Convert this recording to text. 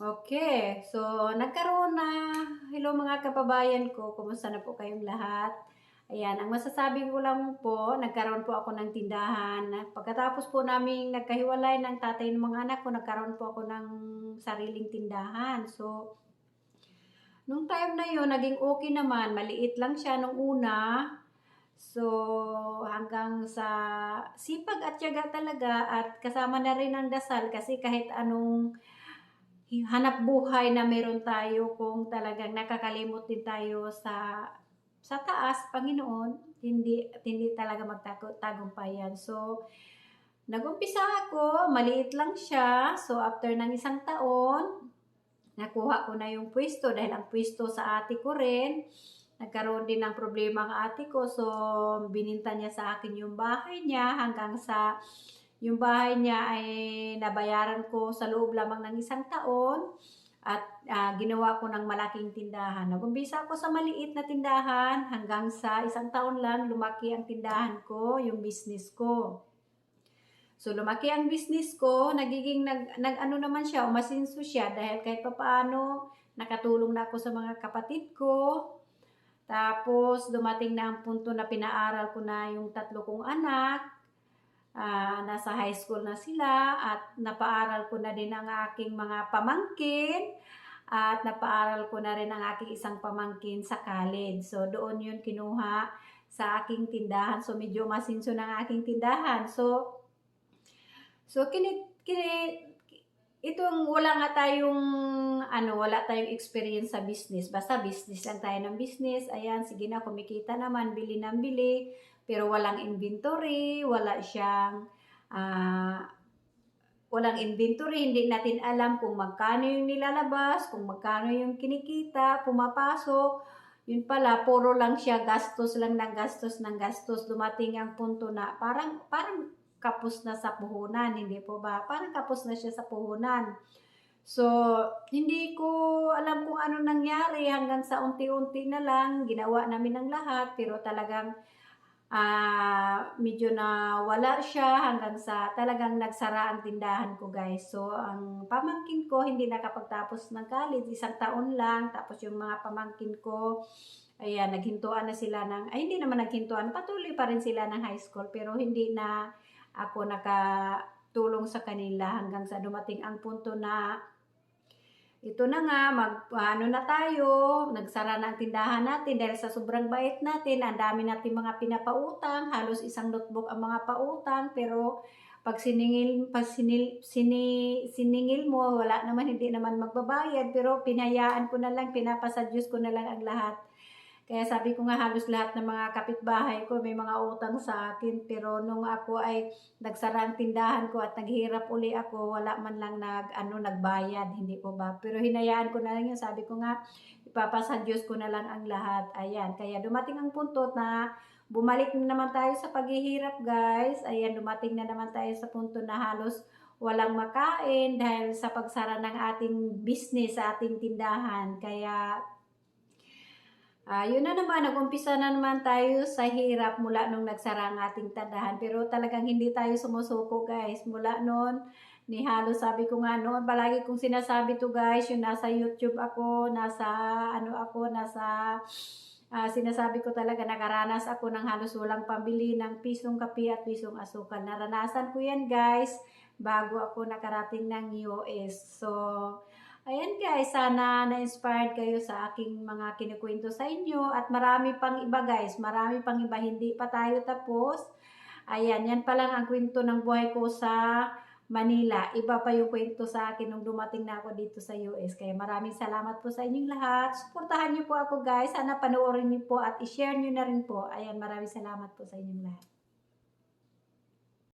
Okay, so nagkaroon na, hello mga kababayan ko, kumusta na po kayong lahat? Ayan, ang masasabi ko lang po, nagkaroon po ako ng tindahan. Pagkatapos po namin nagkahiwalay ng tatay ng mga anak ko, nagkaroon po ako ng sariling tindahan. So, nung time na yon naging okay naman. Maliit lang siya nung una. So, hanggang sa sipag at tiyaga talaga at kasama na rin ang dasal kasi kahit anong hanap buhay na meron tayo kung talagang nakakalimot din tayo sa sa taas, Panginoon, hindi hindi talaga magtagumpayan. So, nagumpisa ako, maliit lang siya. So, after ng isang taon, nakuha ko na yung pwesto dahil ang pwesto sa ate ko rin. Nagkaroon din ng problema ang ate ko. So, bininta niya sa akin yung bahay niya hanggang sa yung bahay niya ay nabayaran ko sa loob lamang ng isang taon at uh, ginawa ko ng malaking tindahan. Nagumpisa ako sa maliit na tindahan hanggang sa isang taon lang lumaki ang tindahan ko, yung business ko. So lumaki ang business ko, nagiging nag, nag ano naman siya, umasinso siya dahil kahit papaano nakatulong na ako sa mga kapatid ko. Tapos dumating na ang punto na pinaaral ko na yung tatlo kong anak uh, nasa high school na sila at napaaral ko na din ang aking mga pamangkin at napaaral ko na rin ang aking isang pamangkin sa college. So doon yun kinuha sa aking tindahan. So medyo masinso ng aking tindahan. So So kinit kinit itong wala nga tayong ano, wala tayong experience sa business. Basta business lang tayo ng business. Ayan, sige na kumikita naman, bili ng bili pero walang inventory, wala siyang uh, walang inventory, hindi natin alam kung magkano yung nilalabas, kung magkano yung kinikita, pumapasok. Yun pala, puro lang siya gastos lang ng gastos ng gastos. Dumating ang punto na parang parang kapos na sa puhunan, hindi po ba? Parang kapos na siya sa puhunan. So, hindi ko alam kung ano nangyari hanggang sa unti-unti na lang, ginawa namin ang lahat, pero talagang uh, medyo na wala siya hanggang sa talagang nagsara ang tindahan ko guys. So, ang pamangkin ko hindi nakapagtapos ng college, isang taon lang. Tapos yung mga pamangkin ko, ayan, naghintuan na sila ng, ay hindi naman naghintuan, patuloy pa rin sila ng high school. Pero hindi na ako nakatulong sa kanila hanggang sa dumating ang punto na ito na nga, mag, ano na tayo, nagsara na ang tindahan natin dahil sa sobrang bait natin, ang dami natin mga pinapautang, halos isang notebook ang mga pautang, pero pag siningil, pag sinil, sini, siningil mo, wala naman, hindi naman magbabayad, pero pinayaan ko na lang, pinapasa ko na lang ang lahat. Kaya sabi ko nga halos lahat ng mga kapitbahay ko may mga utang sa akin. Pero nung ako ay nagsara ang tindahan ko at naghirap uli ako, wala man lang nag, ano, nagbayad. Hindi ko ba? Pero hinayaan ko na lang yun. Sabi ko nga, ipapasa Diyos ko na lang ang lahat. Ayan. Kaya dumating ang punto na bumalik na naman tayo sa paghihirap guys. Ayan, dumating na naman tayo sa punto na halos walang makain dahil sa pagsara ng ating business, sa ating tindahan. Kaya Uh, yun na naman, nag-umpisa na naman tayo sa hirap mula nung nagsara ang ating tandahan. Pero talagang hindi tayo sumusuko guys. Mula noon, ni Halo sabi ko nga noon, palagi kong sinasabi to guys, yung nasa YouTube ako, nasa ano ako, nasa uh, sinasabi ko talaga nakaranas ako ng halos walang pambili ng pisong kape at pisong asukal. Naranasan ko yan guys bago ako nakarating ng US. So, Ayan guys, sana na-inspired kayo sa aking mga kinukwento sa inyo at marami pang iba guys, marami pang iba, hindi pa tayo tapos. Ayan, yan pa lang ang kwento ng buhay ko sa Manila. Iba pa yung kwento sa akin nung dumating na ako dito sa US. Kaya maraming salamat po sa inyong lahat. Suportahan niyo po ako guys. Sana panoorin niyo po at i-share niyo na rin po. Ayan, maraming salamat po sa inyong lahat.